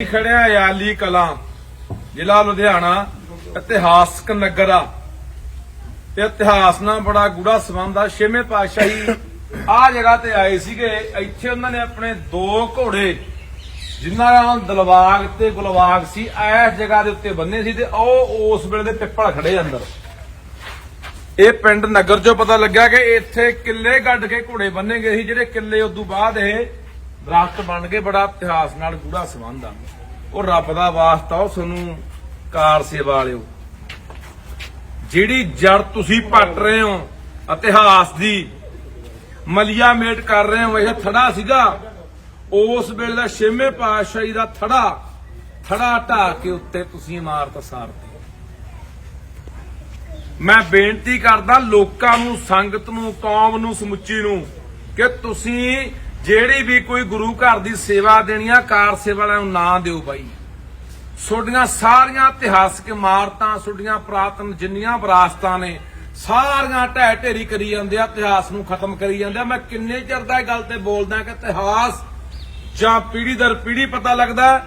ਖੜਿਆ ਯਾਲੀ ਕਲਾਂ ਜ਼ਿਲ੍ਹਾ ਲੁਧਿਆਣਾ, ਇਤਿਹਾਸਕ ਨਗਰ ਆ। ਤੇ ਇਤਿਹਾਸ ਨਾਲ ਬੜਾ ਗੂੜਾ ਸੰਬੰਧ ਆ। ਛੇਵੇਂ ਪਾਤਸ਼ਾਹੀ ਆ ਜਗ੍ਹਾ ਤੇ ਆਏ ਸੀਗੇ। ਇੱਥੇ ਉਹਨਾਂ ਨੇ ਆਪਣੇ ਦੋ ਘੋੜੇ, ਜਿਨ੍ਹਾਂ ਦਾ ਦਲਵਾਗ ਤੇ ਗੁਲਵਾਗ ਸੀ, ਇਸ ਜਗ੍ਹਾ ਦੇ ਉੱਤੇ ਬੰਨੇ ਸੀ ਤੇ ਉਹ ਉਸ ਵੇਲੇ ਦੇ ਪਿੱਪਲ ਖੜੇ ਅੰਦਰ। ਇਹ ਪਿੰਡ ਨਗਰ ਚੋਂ ਪਤਾ ਲੱਗਿਆ ਕਿ ਇੱਥੇ ਕਿੱਲੇ ਗੱਡ ਕੇ ਘੋੜੇ ਬੰਨੇ ਗਏ ਸੀ, ਜਿਹੜੇ ਕਿੱਲੇ ਉਦੋਂ ਬਾਅਦ ਇਹ ਦਰਖਤ ਬਣ ਕੇ ਬੜਾ ਇਤਿਹਾਸ ਨਾਲ ਗੂੜਾ ਸੰਬੰਧ ਆ। ਉਹ ਰੱਬ ਦਾ ਵਾਸਤਾ, ਉਹ ਤੁਹਾਨੂੰ ਕਾਰ ਸੇਵਾ ਵਾਲਿਓ। ਜਿਹੜੀ ਜੜ ਤੁਸੀਂ ਪੱਟ ਰਹੇ ਹੋ, ਇਤਿਹਾਸ ਦੀ, ਮਲੀਆ ਮੇਟ ਕਰ ਰਹੇ ਹੋ, ਇਹ ਥੜਾ ਸੀਗਾ। ਉਸ ਵੇਲੇ ਦਾ ਛੇਵੇਂ ਪਾਤਸ਼ਾਹੀ ਦਾ ਥੜਾ ਥੜਾ ਢਾ ਕੇ ਉੱਤੇ ਤੁਸੀਂ ਇਮਾਰਤ ਸਾਰਤੀ। ਮੈਂ ਬੇਨਤੀ ਕਰਦਾ ਲੋਕਾਂ ਨੂੰ, ਸੰਗਤ ਨੂੰ, ਕੌਮ ਨੂੰ, ਸਮੁੱਚੀ ਨੂੰ, ਕਿ ਤੁਸੀਂ ਜਿਹੜੀ ਵੀ ਕੋਈ ਗੁਰੂ ਘਰ ਦੀ ਸੇਵਾ ਦੇਣੀ ਆ, ਕਾਰ ਸੇਵਾ ਵਾਲਿਆਂ ਨੂੰ ਨਾ ਦਿਓ ਬਾਈ। ਤੁਹਾਡੀਆਂ ਸਾਰੀਆਂ ਇਤਿਹਾਸਕ ਇਮਾਰਤਾਂ, ਤੁਹਾਡੀਆਂ ਪ੍ਰਾਤਨ ਜਿੰਨੀਆਂ ਵਿਰਾਸਤਾਂ ਨੇ, ਸਾਰੀਆਂ ਢਹਿ ਢੇਰੀ ਕਰੀ ਜਾਂਦੇ ਆ, ਇਤਿਹਾਸ ਨੂੰ ਖਤਮ ਕਰੀ ਜਾਂਦੇ ਆ। ਮੈਂ ਕਿੰਨੇ ਚਿਰ ਦਾ ਇਹ ਗੱਲ ਤੇ ਬੋਲਦਾ ਕਿ ਇਤਿਹਾਸ ਜਾਂ ਪੀੜੀ ਦਰ ਪੀੜੀ ਪਤਾ ਲੱਗਦਾ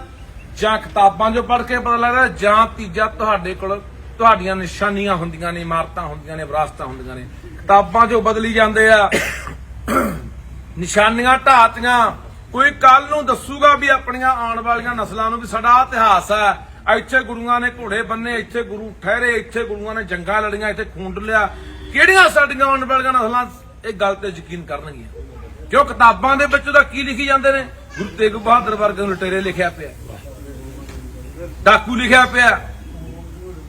ਜਾਂ ਕਿਤਾਬਾਂ 'ਚੋਂ ਪੜ੍ਹ ਕੇ ਪਤਾ ਲੱਗਦਾ ਜਾਂ ਤੀਜਾ ਤੁਹਾਡੇ ਕੋਲ ਤੁਹਾਡੀਆਂ ਨਿਸ਼ਾਨੀਆਂ ਹੁੰਦੀਆਂ ਨੇ, ਇਮਾਰਤਾਂ ਹੁੰਦੀਆਂ ਨੇ, ਵਿਰਾਸਤਾਂ ਹੁੰਦੀਆਂ ਨੇ। ਕਿਤਾਬਾਂ 'ਚੋਂ ਬਦਲੀ ਜਾਂਦੇ ਆ। ਨਿਸ਼ਾਨੀਆਂ ਢਾਤੀਆਂ ਕੋਈ ਕੱਲ ਨੂੰ ਦੱਸੂਗਾ ਵੀ ਆਪਣੀਆਂ ਆਉਣ ਵਾਲੀਆਂ ਨਸਲਾਂ ਨੂੰ ਵੀ ਸਾਡਾ ਇਤਿਹਾਸ ਹੈ। ਇੱਥੇ ਗੁਰੂਆਂ ਨੇ ਘੋੜੇ ਬੰਨੇ, ਇੱਥੇ ਗੁਰੂ ਠਹਿਰੇ, ਇੱਥੇ ਗੁਰੂਆਂ ਨੇ ਜੰਗਾਂ ਲੜੀਆਂ, ਇੱਥੇ ਖੂਨ ਡੁੱਲਿਆ। ਕਿਹੜੀਆਂ ਸਾਡੀਆਂ ਆਉਣ ਵਾਲੀਆਂ ਨਸਲਾਂ? ਇਹ ਗੱਲ ਤੇ ਯਕੀਨ ਕਰਨਗੀਆਂ। ਕਿਉਂ? ਕਿਤਾਬਾਂ ਦੇ ਵਿੱਚ ਉਹਦਾ ਕੀ ਲਿਖੀ ਜਾਂਦੇ ਨੇ? ਗੁਰੂ ਤੇਗ ਬਹਾਦਰ ਵਰਗੇ ਨੂੰ ਲਟੇਰੇ ਲਿਖਿਆ ਪਿਆ। ਡਾਕੂ ਲਿਖਿਆ ਪਿਆ।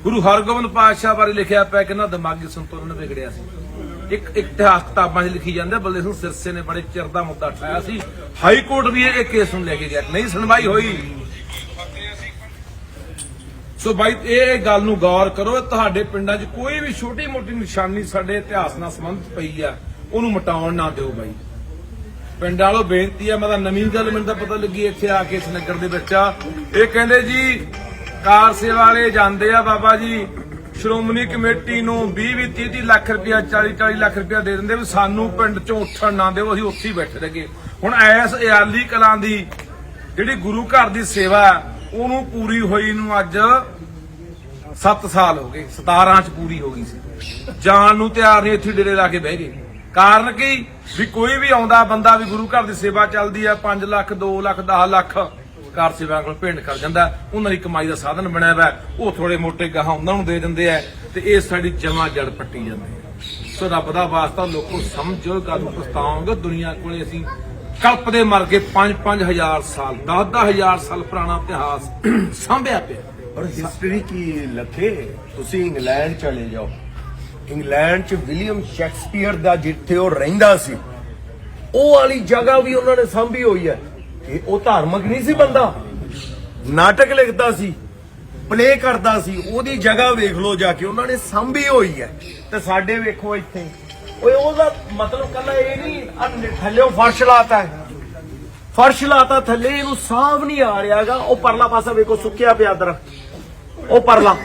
ਗੁਰੂ ਹਰਗੋਬਿੰਦ ਪਾਤਸ਼ਾਹ ਬਾਰੇ ਲਿਖਿਆ ਪਿਆ ਕਿੰਨਾ ਦਿਮਾਗੀ ਸੰਤੁਲਨ ਵਿਗੜਿਆ ਸੀ। ਇੱਕ ਇਤਿਹਾਸ ਕਿਤਾਬਾਂ 'ਚ ਲਿਖੀ ਜਾਂਦਾ ਬਲਦੇ ਸਿੰਘ ਸਿਰਸੇ ਨੇ ਬੜੇ ਚਿਰ ਦਾ ਮੁੱਦਾ ਉਠਾਇਆ ਸੀ। ਹਾਈ ਕੋਰਟ ਵੀ ਇਹ ਕੇਸ ਨੂੰ ਲੈ ਕੇ ਗਿਆ। ਨਹੀਂ ਸੁਣਵਾਈ ਹੋਈ। ਸੋ ਬਾਈ, ਇਹ ਗੱਲ ਨੂੰ ਗੌਰ ਕਰੋ, ਤੁਹਾਡੇ ਪਿੰਡਾਂ 'ਚ ਕੋਈ ਵੀ ਛੋਟੀ ਮੋਟੀ ਨਿਸ਼ਾਨੀ ਸਾਡੇ ਇਤਿਹਾਸ ਨਾਲ ਸੰਬੰਧਿਤ ਪਈ ਆ, ਉਹਨੂੰ ਮਿਟਾਉਣ ਨਾ ਦਿਓ ਬਾਈ। ਪਿੰਡ ਵਾਲੋ, ਬੇਨਤੀ ਆ, ਮੈਂ ਤਾਂ ਨਵੀਂ ਗੱਲ ਮੈਨੂੰ ਤਾਂ ਪਤਾ ਲੱਗੀ ਇੱਥੇ ਆ ਕੇ ਇਸ ਨਗਰ ਦੇ ਵਿੱਚ ਇਹ ਕਹਿੰਦੇ ਜੀ, ਕਾਰ ਸੇਵਾ ਵਾਲੇ ਜਾਂਦੇ ਆ ਬਾਬਾ ਜੀ ਸ਼੍ਰੋਮਣੀ ਕਮੇਟੀ ਨੂੰ 20 20 30 30 ਲੱਖ ਰੁਪਇਆ 40 40 ਲੱਖ ਰੁਪਇਆ ਦੇ ਦਿੰਦੇ ਵੀ ਸਾਨੂੰ ਪਿੰਡ ਚੋਂ ਉੱਠਣ ਨਾ ਦਿਓ ਅਸੀਂ ਉੱਥੇ ਹੀ ਬੈਠੇ ਰਹੀਏ। ਹੁਣ ਐਸ ਇਆਲੀ ਕਲਾਂ ਦੀ ਜਿਹੜੀ ਗੁਰੂ ਘਰ ਦੀ ਸੇਵਾ ਹੈ, ਉਹਨੂੰ ਪੂਰੀ ਹੋਈ ਨੂੰ ਅੱਜ 7 ਸਾਲ ਹੋ ਗਏ 17 ਚ ਪੂਰੀ ਹੋ ਗਈ ਸੀ। ਜਾਣ ਨੂੰ ਤਿਆਰ ਨਹੀਂ ਇੱਥੇ ਡੇਰੇ ਲਾ ਕੇ ਬਹਿ ਗਏ। ਕਾਰਨ ਕੀ? ਵੀ ਕੋਈ ਵੀ ਆਉਂਦਾ ਬੰਦਾ ਵੀ ਗੁਰੂ ਘਰ ਦੀ ਸੇਵਾ ਚੱਲਦੀ ਆ 5 ਲੱਖ 2 ਲੱਖ 10 ਲੱਖ। ਕਾਰ ਸੇਵਾ ਕੋਲ ਪਿੰਡ ਕਰ ਜਾਂਦਾ, ਉਹਨਾਂ ਦੀ ਕਮਾਈ ਦਾ ਸਾਧਨ ਬਣਿਆ ਹੋਇਆ ਉਹ ਥੋੜੇ ਮੋਟੇ ਗਾਹਾਂ ਉਹਨਾਂ ਨੂੰ ਦੇ ਦਿੰਦੇ ਆ ਤੇ ਇਹ ਸਾਡੀ ਜਮਾ ਜੜ ਪੱਟੀ ਜਾਂਦੀ ਹੈ। ਸੋ ਰੱਬ ਦਾ ਵਾਸਤਾ ਲੋਕੋ ਸਮਝੋ, ਗੱਲ ਪਛਤਾਓਗੇ। ਦੁਨੀਆ ਕੋਲੇ ਅਸੀਂ ਕਲਪਦੇ ਮਰ ਕੇ 5 ਹਜ਼ਾਰ ਸਾਲ 10 ਹਜ਼ਾਰ ਸਾਲ ਪੁਰਾਣਾ ਇਤਿਹਾਸ ਸਾਂਭਿਆ ਪਿਆ। ਔਰ ਹਿਸਟਰੀ ਕੀ ਲੱਖੇ? ਤੁਸੀਂ ਇੰਗਲੈਂਡ ਚਲੇ ਜਾਓ। ਇੰਗਲੈਂਡ ਚ ਵਿਲੀਅਮ ਸ਼ੈਕਸਪੀਅਰ ਦਾ ਜਿੱਥੇ ਉਹ ਰਹਿੰਦਾ ਸੀ, ਉਹ ਵਾਲੀ ਜਗ੍ਹਾ ਵੀ ਉਹਨਾਂ ਨੇ ਸਾਂਭੀ ਹੋਈ ਹੈ। ਇਹ ਉਹ ਧਾਰਮਿਕ ਨਹੀਂ ਸੀ ਬੰਦਾ। ਨਾਟਕ ਲਿਖਦਾ ਸੀ ਪਲੇ ਕਰਦਾ ਸੀ, ਉਹਦੀ ਜਗ੍ਹਾ ਵੇਖ ਲਓ ਜਾ ਕੇ, ਉਹਨਾਂ ਨੇ ਸਾਂਭੀ ਹੋਈ ਹੈ। ਤੇ ਸਾਡੇ ਵੇਖੋ ਇੱਥੇ। ਓਏ, ਉਹਦਾ ਮਤਲਬ ਕੱਲਾ ਇਹ ਨਹੀਂ ਆਹ ਫਰਸ਼ ਲਾਤਾ ਹੈ। ਫਰਸ਼ ਲਾਤਾ, ਥੱਲੇ ਇਹਨੂੰ ਸਾਂਭ ਨਹੀਂ ਆ ਰਿਹਾਗਾ। ਉਹ ਪਰਲਾ ਪਾਸਾ ਵੇਖੋ, ਸੁੱਕਿਆ ਪਿਆ ਦਰਖਤ ਉਹ ਪਰਲਾ,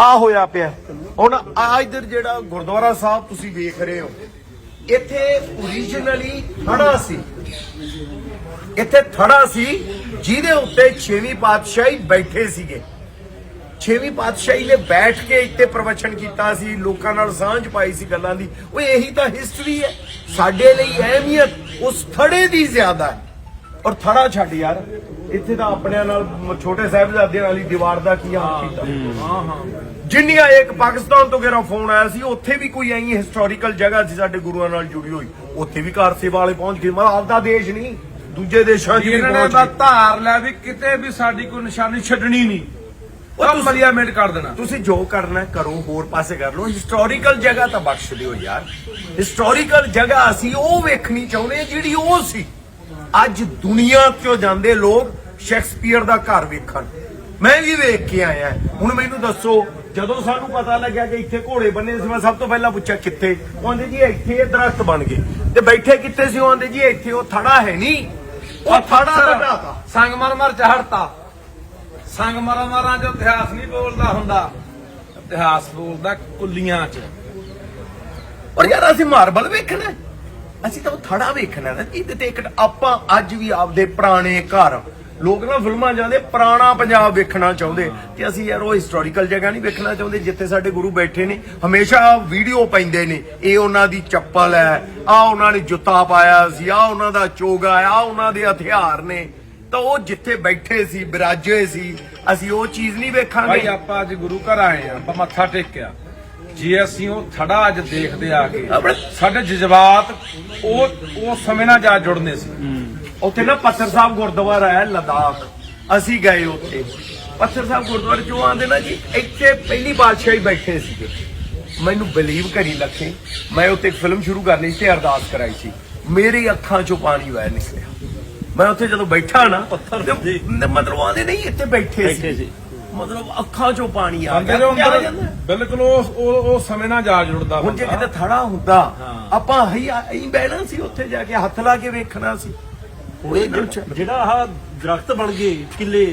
ਆ ਹੋਇਆ ਪਿਆ। ਹੁਣ ਆ ਇਧਰ ਜਿਹੜਾ ਗੁਰਦੁਆਰਾ ਸਾਹਿਬ ਤੁਸੀਂ ਵੇਖ ਰਹੇ ਹੋ ਇੱਥੇ ਓਰੀਜਨਲੀ ਥੜਾ ਸੀ। ਇੱਥੇ ਥੜਾ ਸੀ, ਜਿਹਦੇ ਉੱਤੇ 6ਵੀਂ ਪਾਤਸ਼ਾਹੀ ਬੈਠੇ ਸੀਗੇ। 6ਵੀਂ ਪਾਤਸ਼ਾਹੀ ਨੇ ਬੈਠ ਕੇ ਇੱਥੇ ਪ੍ਰਵਚਨ ਕੀਤਾ ਸੀ, ਲੋਕਾਂ ਨਾਲ ਸਾਂਝ ਪਾਈ ਸੀ ਗੱਲਾਂ ਦੀ। ਉਹ ਇਹੀ ਤਾਂ ਹਿਸਟਰੀ ਹੈ। ਸਾਡੇ ਲਈ ਅਹਿਮੀਅਤ ਉਸ ਥੜੇ ਦੀ ਜ਼ਿਆਦਾ ਹੈ। ਔਰ ਥੜਾ ਛੱਡ ਯਾਰ। ਇੱਥੇ ਤਾਂ ਆਪਣਿਆਂ ਨਾਲ ਛੋਟੇ ਸਾਹਿਬਜ਼ਾਦਿਆਂ ਵਾਲੀ ਦੀਵਾਰ ਦਾ ਕੀ ਹਾਲ ਕੀਤਾ? ਹਾਂ। ਹਾਂ ਜਿੰਨੀਆਂ ਇੱਕ ਪਾਕਿਸਤਾਨ ਤੋਂ ਕਿਹੜਾ ਫੋਨ ਆਇਆ ਸੀ ਉੱਥੇ ਵੀ ਕੋਈ ਐਂ ਹਿਸਟੋਰੀਕਲ ਜਗ੍ਹਾ ਸੀ ਸਾਡੇ ਗੁਰੂਆਂ ਨਾਲ ਜੁੜੀ ਹੋਈ। ਉੱਥੇ ਵੀ ਕਾਰ ਸੇਵਾ ਵਾਲੇ ਪਹੁੰਚ ਗਏ। ਮਤਲਬ ਆਪਦਾ ਦੇਸ਼ ਨਹੀਂ ਦੂਜੇ ਦੇਸ਼ਾਂ ਵੀ ਇਹਨਾਂ ਗਏ। ਧਾਰ ਲਿਆ ਵੀ ਕਿਤੇ ਵੀ ਸਾਡੀ ਕੋਈ ਨਿਸ਼ਾਨੀ ਛੱਡਣੀ ਨਹੀਂ। ਉਹ ਉਹ ਤੁਸੀਂ- ਮਲੀਆ ਮੇਟ ਕਰ ਦੇਣਾ। ਤੁਸੀਂ ਜੋ ਕਰਨਾ ਕਰੋ ਹੋਰ ਪਾਸੇ ਕਰ ਲਓ। ਹਿਸਟੋਰੀਕਲ ਜਗ੍ਹਾ ਤਾਂ ਬਖਸ਼ ਦਿਓ ਯਾਰ। ਹਿਸਟੋਰੀਕਲ ਜਗ੍ਹਾ ਅਸੀਂ ਉਹ ਵੇਖਣੀ ਚਾਹੁੰਦੇ ਜਿਹੜੀ ਉਹ ਸੀ। ਅੱਜ ਦੁਨੀਆ 'ਚੋਂ ਜਾਂਦੇ ਲੋਕ ਸ਼ੈਕਸਪੀਅਰ ਦਾ ਘਰ ਵੇਖਣ? ਮੈਂ ਵੀ ਵੇਖ ਕੇ ਆਇਆ। ਹੁਣ ਮੈਨੂੰ ਦੱਸੋ ਜਦੋਂ ਸਾਨੂੰ ਪਤਾ ਲੱਗਿਆ ਕਿ ਇੱਥੇ ਘੋੜੇ ਬੰਨੇ ਸੀ ਮੈਂ ਸਭ ਤੋਂ ਪਹਿਲਾਂ ਪੁੱਛਿਆ ਕਿੱਥੇ? ਉਹ ਆਂਦੇ ਜੀ ਇੱਥੇ ਇਹ ਦਰਖਤ ਬਣ ਗਏ। ਤੇ ਬੈਠੇ ਕਿੱਥੇ ਸੀ? ਉਹ ਆਂਦੇ ਜੀ ਇੱਥੇ ਉਹ ਥੜਾ ਹੈ ਨਹੀਂ ਉਹ ਥੜਾ ਤਾਂ ਢਾਤਾ ਸੰਗਮਰਮਰ ਚੜਤਾ ਸੰਗਮਰਮਰਾਂ 'ਚ ਇਤਿਹਾਸ ਨਹੀਂ ਬੋਲਦਾ ਹੁੰਦਾ। ਇਤਿਹਾਸ ਬੋਲਦਾ ਕੁੱਲੀਆਂ 'ਚ। ਔਰ ਯਾਰ ਅਸੀਂ ਮਾਰਬਲ ਵੇਖਣਾ। ਅਸੀਂ ਤਾਂ ਉਹ ਥੜਾ ਵੇਖਣਾ ਨਾ ਜਿਹਦੇ ਤੇ ਇੱਕ ਆਪਾਂ ਅੱਜ ਵੀ ਆਪਦੇ ਪੁਰਾਣੇ ਘਰ ਲੋਕ ਨਾ ਫਿਲਮਾਂ ਜਾਂਦੇ, ਪੁਰਾਣਾ ਪੰਜਾਬ ਵੇਖਣਾ ਚਾਹੁੰਦੇ। ਤੇ ਅਸੀਂ ਯਾਰ ਉਹ ਹਿਸਟੋਰੀਕਲ ਜਗ੍ਹਾ ਨਹੀਂ ਵੇਖਣਾ ਚਾਹੁੰਦੇ, ਜਿੱਥੇ ਸਾਡੇ ਗੁਰੂ ਬੈਠੇ ਨੇ। ਹਮੇਸ਼ਾ ਵੀਡੀਓ ਪੈਂਦੇ ਨੇ, ਇਹ ਉਹਨਾਂ ਦੀ ਚੱਪਲ ਹੈ ਆ ਉਹਨਾਂ ਨੇ ਜੁੱਤਾ ਪਾਇਆ ਸੀ ਆ ਉਹਨਾਂ ਦਾ ਚੋਗਾ ਆ ਉਹਨਾਂ ਦੇ ਹਥਿਆਰ ਨੇ। ਤਾਂ ਉਹ ਜਿੱਥੇ ਬੈਠੇ ਸੀ, ਬਿਰਾਜੇ ਸੀ, ਅਸੀਂ ਉਹ ਚੀਜ਼ ਨਹੀਂ ਭਾਈ ਵੇਖਾਂਗੇ ਆਪਾਂ ਅੱਜ ਗੁਰੂ ਘਰ ਆਏ ਆ, ਆਪਾਂ ਮੱਥਾ ਟੇਕਿਆ। ਜੇ ਅਸੀਂ ਉਹ ਥੜਾ ਅੱਜ ਦੇਖਦੇ ਆ ਕੇ ਸਾਡੇ ਜਜ਼ਬਾਤ ਉਹ ਉਹ ਸਮੇਂ ਨਾਲ ਜਾ ਜੁੜਨੇ ਸੀ। ਉੱਥੇ ਨਾ ਪੱਥਰ ਸਾਹਿਬ ਗੁਰਦੁਆਰਾ ਹੈ ਲਦਾਖ। ਅਸੀਂ ਗਏ ਉੱਥੇ। ਪੱਥਰ ਸਾਹਿਬ ਗੁਰਦੁਆਰੇ ਚੋਂ ਆਂਦੇ ਨਾ ਜੀ ਇੱਥੇ ਪਹਿਲੀ ਬਾਦਸ਼ਾਹੀ ਬੈਠੇ ਸੀਗੇ। ਮੈਨੂੰ ਬਲੀਵ ਕਰੀ ਲੱਖੇ। ਮੈਂ ਉੱਥੇ ਇੱਕ ਫਿਲਮ ਸ਼ੁਰੂ ਕਰਨੀ ਸੀ ਤੇ ਅਰਦਾਸ ਕਰਾਈ ਸੀ। ਮੇਰੀ ਅੱਖਾਂ ਚੋਂ ਪਾਣੀ ਵਹਿ ਨਿਕਲਿਆ। ਮੈਂ ਉੱਥੇ ਜਦੋਂ ਬੈਠਾ ਨਾ ਤੇ ਮਤਲਬ ਆਂਦੇ ਨਹੀਂ ਇੱਥੇ ਬੈਠੇ ਸੀ। ਮਤਲਬ ਅੱਖਾਂ ਚੋਂ ਪਾਣੀ ਆ ਬੰਦੇ ਦੇ ਅੰਦਰ ਜਾਂਦਾ? ਬਿਲਕੁਲ ਉਹ ਉਹ ਉਹ ਸਮੇਂ ਨਾਲ ਜਾ ਜੁੜਦਾ ਹੁਣ ਜੇ ਬੰਦਾ। ਕਿਤੇ ਥੜਾ ਹੁੰਦਾ ਆਪਾਂ ਹੀ ਹੀ ਬਹਿਣਾ ਸੀ ਉੱਥੇ ਜਾ ਕੇ ਹੱਥ ਲਾ ਕੇ ਵੇਖਣਾ ਸੀ ਹੁਣ ਇਹ ਜਿਹੜਾ- ਜਿਹੜਾ ਆਹ ਦਰਖਤ ਬਣ ਗਏ ਕਿੱਲੇ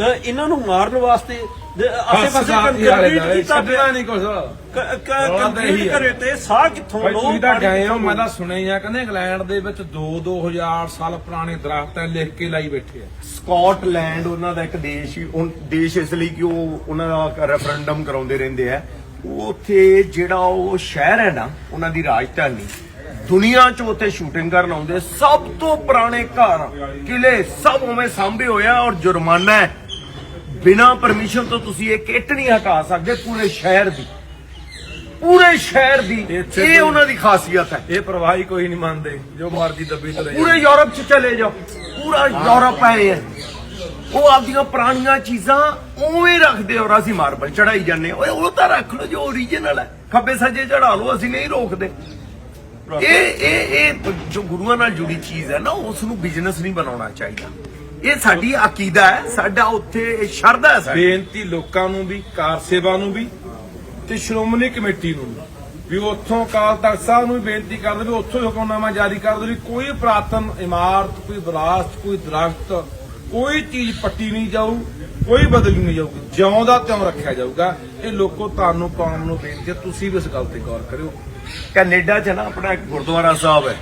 ਅਹ ਇਹਨਾਂ ਨੂੰ ਮਾਰਨ ਵਾਸਤੇ ਆਸੇ ਪਾਸੇ ਕੰਕਰੀਟ ਕੀਤਾ ਛੱਡਣਾ ਪਿਆ ਨਹੀਂ ਕੁਛ। ਕੰਕਰੀਟ ਇਹੀ ਆ। ਕਰੇ ਤੇ ਸਾਹ ਕਿੱਥੋਂ ਭਾਈ ਲਓ ਤੁਸੀਂ ਤਾਂ ਪਾਣੀ ਗਏ ਹੋ ਕਿੱਥੋਂ ਮੈਂ ਤਾਂ ਸੁਣਿਆ ਹੀ ਆ ਕਹਿੰਦੇ ਇੰਗਲੈਂਡ ਦੇ ਵਿੱਚ 2-2000 ਸਾਲ ਪੁਰਾਣੇ ਦਰਖਤ ਐ ਲਿਖ ਕੇ ਲਾਈ ਬੈਠੇ ਆ। ਸਕਾਟਲੈਂਡ ਉਹਨਾਂ ਦਾ ਇੱਕ ਦੇਸ਼ ਹੀ ਉਹ ਦੇਸ਼ ਇਸ ਲਈ ਕਿ ਉਹ ਉਹਨਾਂ ਦਾ ਰੈਫਰੈਂਡਮ ਕਰਾਉਂਦੇ ਰਹਿੰਦੇ ਆ। ਉਹ ਉੱਥੇ ਜਿਹੜਾ ਉਹ ਸ਼ਹਿਰ ਹੈ ਨਾ ਉਹਨਾਂ ਦੀ ਰਾਜਧਾਨੀ ਦੁਨੀਆ 'ਚ ਉੱਥੇ ਸ਼ੂਟਿੰਗ ਕਰਨ ਆਉਂਦੇ ਸਭ ਤੋਂ ਪੁਰਾਣੇ ਘਰ ਕਿਲੇ ਸਭ ਉਵੇਂ ਸਾਂਭੇ ਹੋਇਆ ਔਰ ਜੁਰਮਾਨਾ ਹੈ। ਬਿਨਾ ਪਰਮਿਸ਼ਨ ਤੋਂ ਤੁਸੀਂ ਇਹ ਕਿੱਟ ਨਹੀਂ ਹਟਾ ਸਕਦੇ ਪੂਰੇ ਸ਼ਹਿਰ ਦੀ। ਪੂਰੇ ਸ਼ਹਿਰ ਦੀ ਇਹ ਉਹਨਾਂ ਦੀ ਖਾਸੀਅਤ ਹੈ। ਇਹ ਪ੍ਰਵਾਹੀ ਕੋਈ ਨਹੀਂ ਮੰਨਦੇ ਜੋ ਮਰਜ਼ੀ ਦੱਬੀ ਤੁਰੇ ਪੂਰੇ ਯੂਰਪ ਚ ਚਲੇ ਜਾਓ। ਪੂਰਾ ਯੂਰਪ ਹੈ ਉਹ ਆਪਦੀਆਂ ਪੁਰਾਣੀਆਂ ਚੀਜ਼ਾਂ ਉਵੇਂ ਰੱਖਦੇ ਔਰ ਅਸੀਂ ਮਾਰਬਲ ਚੜਾਈ ਜਾਂਦੇ ਓਏ ਉਹ ਤਾਂ ਰੱਖ ਲਓ ਜੋ ਓਰੀਜਨਲ ਹੈ। ਖੱਬੇ ਸੱਜੇ ਚੜਾ ਲਓ ਅਸੀਂ ਨਹੀਂ ਰੋਕਦੇ। ਇਹ ਇਹ ਇਹ ਜੋ ਗੁਰੂਆਂ ਨਾਲ ਜੁੜੀ ਚੀਜ਼ ਹੈ ਨਾ ਉਸ ਨੂੰ ਬਿਜ਼ਨਸ ਨਹੀਂ ਬਣਾਉਣਾ ਚਾਹੀਦਾ। ਇਹ ਸਾਡੀ ਅਕੀਦਾ ਹੈ ਸਾਡਾ ਉੱਥੇ ਸ਼ਰਧਾ ਹੈ ਸਾਡੀ। ਬੇਨਤੀ ਲੋਕਾਂ ਨੂੰ ਵੀ ਕਾਰ ਸੇਵਾ ਨੂੰ ਵੀ ਤੇ ਸ਼੍ਰੋਮਣੀ ਕਮੇਟੀ ਨੂੰ ਵੀ। ਉੱਥੋਂ ਅਕਾਲ ਤਖਤ ਸਾਹਿਬ ਨੂੰ ਵੀ ਬੇਨਤੀ ਕਰਦੇ ਵੀ ਉੱਥੋਂ ਹੁਕਮਨਾਮਾ ਜਾਰੀ ਕਰ ਦਿਓ ਵੀ ਕੋਈ ਪ੍ਰਾਤਨ ਇਮਾਰਤ ਕੋਈ ਵਿਰਾਸਤ ਕੋਈ ਦਰਖਤ ਕੋਈ ਚੀਜ਼ ਪੱਟੀ ਨਹੀਂ ਜਾਊ ਕੋਈ ਬਦਲੀ ਨਹੀਂ ਜਾਊਗੀ। ਜਿਉਂ ਦਾ ਤਿਉਂ ਰੱਖਿਆ ਜਾਊਗਾ। ਇਹ ਲੋਕੋ ਤੁਹਾਨੂੰ ਕੌਮ ਨੂੰ ਬੇਨਤੀ ਤੁਸੀਂ ਵੀ ਇਸ ਗੱਲ ਤੇ ਗੌਰ ਕਰਿਓ। ਕੈਨੇਡਾ 'ਚ ਨਾ ਆਪਣਾ ਇੱਕ ਗੁਰਦੁਆਰਾ ਸਾਹਿਬ ਹੈ।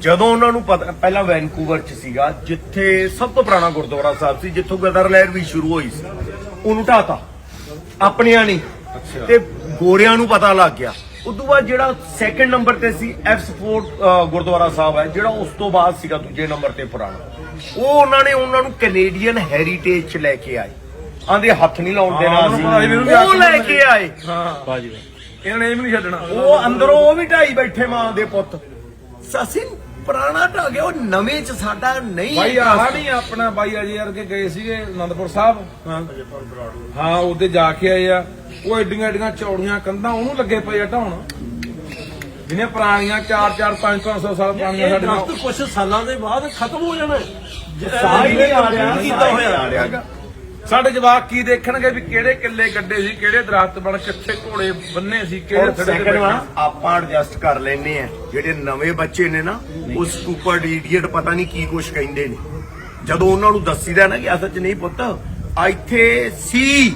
ਜਦੋਂ ਉਹਨਾਂ ਨੂੰ ਪਤਾ ਪਹਿਲਾਂ ਵੈਨਕੂਵਰ 'ਚ ਸੀਗਾ ਜਿੱਥੇ ਸਭ ਤੋਂ ਪੁਰਾਣਾ ਗੁਰਦੁਆਰਾ ਸਾਹਿਬ ਸੀ ਜਿੱਥੋਂ ਗਦਰ ਲਹਿਰ ਵੀ ਸ਼ੁਰੂ ਹੋਈ ਸੀ। ਉਹਨੂੰ ਢਾਤਾ ਆਪਣਿਆਂ ਨਹੀਂ। ਅੱਛਾ। ਤੇ ਗੋਰਿਆਂ ਨੂੰ ਪਤਾ ਲੱਗ ਗਿਆ। ਉਦੋਂ ਬਾਅਦ ਜਿਹੜਾ ਸੈਕੰਡ ਨੰਬਰ ਤੇ ਸੀ ਐਫ ਸਪੋਰਟ ਗੁਰਦੁਆਰਾ ਸਾਹਿਬ ਹੈ ਜਿਹੜਾ ਉਸ ਤੋਂ ਬਾਅਦ ਸੀਗਾ ਦੂਜੇ ਨੰਬਰ ਤੇ ਪੁਰਾਣਾ। ਉਹ ਉਹਨਾਂ ਨੇ ਉਹਨਾਂ ਨੂੰ ਕੈਨੇਡੀਅਨ ਹੈਰੀਟੇਜ 'ਚ ਲੈ ਕੇ ਆਏ। ਆਂਦੇ ਹੱਥ ਨਹੀਂ ਲਾਉਣ ਦੇਣਾ ਸੀ ਉਹ ਲੈ ਕੇ ਆਏ। ਹਾਂ। ਬਾਜੀ ਇਹਨਾਂ ਨੇ ਇਹ ਵੀ ਨਹੀਂ ਛੱਡਣਾ। ਉਹ ਅੰਦਰੋਂ ਉਹ ਵੀ ਢਾਈ ਬੈਠੇ ਮਾਂ ਦੇ ਪੁੱਤ। ਸਸੀਂ ਪੁਰਾਣਾ ਢਾ ਗਿਆ ਉਹ ਨਵੇਂ ਚ ਸਾਡਾ ਨਹੀਂ ਭਾਈ ਆਹ ਨਹੀਂ ਆਪਣਾ ਬਾਈ ਅਜੇ ਵਰਗੇ ਗਏ ਸੀਗੇ ਆਨੰਦਪੁਰ ਸਾਹਿਬ। ਹਾਂ। ਹਾਂ ਉਹਦੇ ਜਾ ਕੇ ਆਏ ਆ। ਉਹ ਏਡੀਆਂ ਏਡੀਆਂ ਚੌੜੀਆਂ ਕੰਧਾਂ ਉਹਨੂੰ ਲੱਗੇ ਪਏ ਆ ਢਾਉਣ। ਜਿਹਨੇ ਪੁਰਾਣੀਆਂ 4 4 5 500 ਸਾਲ ਪੁਰਾਣੀਆਂ ਇਹ ਸਾਡੀਆਂ। ਕੁਝ ਸਾਲਾਂ ਦੇ ਬਾਅਦ ਖਤਮ ਹੋ ਜਾਣਾ। ਸਾਹ ਹੀ ਨਹੀਂ ਆ ਰਿਹਾ ਕੀਤਾ ਹੋਇਆ। ਆ ਰਿਹਾ। ਸਾਡੇ ਜਵਾਕ ਕੀ ਦੇਖਣਗੇ ਵੀ ਕਿਹੜੇ ਕਿੱਲੇ ਗੱਡੇ ਸੀ ਕਿਹੜੇ ਦਰਖਤ ਬਣ ਕਿੱਥੇ ਘੋੜੇ ਬੰਨੇ ਸੀ ਕਿਹੜੇ ਥੜੇ ਤੇ ਬੈਠੇ ਆਪਾਂ ਐਡਜਸਟ ਕਰ ਲੈਨੇ ਆ ਜਿਹੜੇ ਨਵੇਂ ਬੱਚੇ ਨੇ ਨਾ ਉਹ ਸਟੂਪਰਡ ਇਡੀਅਟ ਪਤਾ ਨਹੀਂ ਕੀ ਕੁਛ ਕਹਿੰਦੇ ਨੇ। ਜਦੋਂ ਉਹਨਾਂ ਨੂੰ ਦੱਸੀਦਾ ਨਾ ਕਿ ਅਸਲ ਚ ਨਹੀਂ ਪੁੱਤ ਆ ਇੱਥੇ ਸੀ।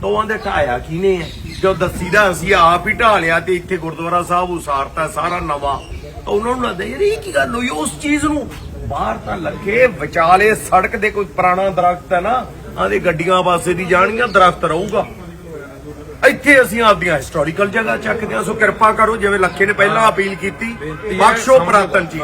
ਤੋਂ ਆਂਦੇ ਢਾਇਆ ਕਿਨੇ ਹੈ ਜਦੋਂ ਦੱਸੀਦਾ ਅਸੀਂ ਆਪ ਹੀ ਢਾ ਲਿਆ ਤੇ ਇੱਥੇ ਗੁਰਦੁਆਰਾ ਸਾਹਿਬ ਉਸਾਰਤਾ ਸਾਰਾ ਨਵਾਂ। ਤਾਂ ਉਹਨਾਂ ਨੂੰ ਲੱਗਦਾ ਯਾਰ ਇਹ ਕੀ ਗੱਲ ਹੋਈ? ਉਸ ਚੀਜ਼ ਨੂੰ ਬਾਹਰ ਤਾਂ ਲੱਗੇ ਵਿਚਾਲੇ ਸੜਕ ਦੇ ਕੋਈ ਪੁਰਾਣਾ ਦਰਖਤ ਹੈ ਨਾ ਆਦੇ ਗੱਡੀਆਂ ਪਾਸੇ ਦੀ ਜਾਣਗੀਆਂ ਦਰਖਤ ਰਹੂਗਾ ਇੱਥੇ ਅਸੀਂ ਆਪਦੀਆਂ ਹਿਸਟੋਰੀਕਲ ਜਗ੍ਹਾ ਚੱਕਦੇ ਹਾਂ ਸੋ ਕਿਰਪਾ ਕਰੋ ਜਿਵੇਂ ਲੱਖੇ ਨੇ ਪਹਿਲਾਂ ਅਪੀਲ ਕੀਤੀ ਬਖਸ਼ੋ। ਪੁਰਾਤਨ ਚੀਜ਼ਾਂ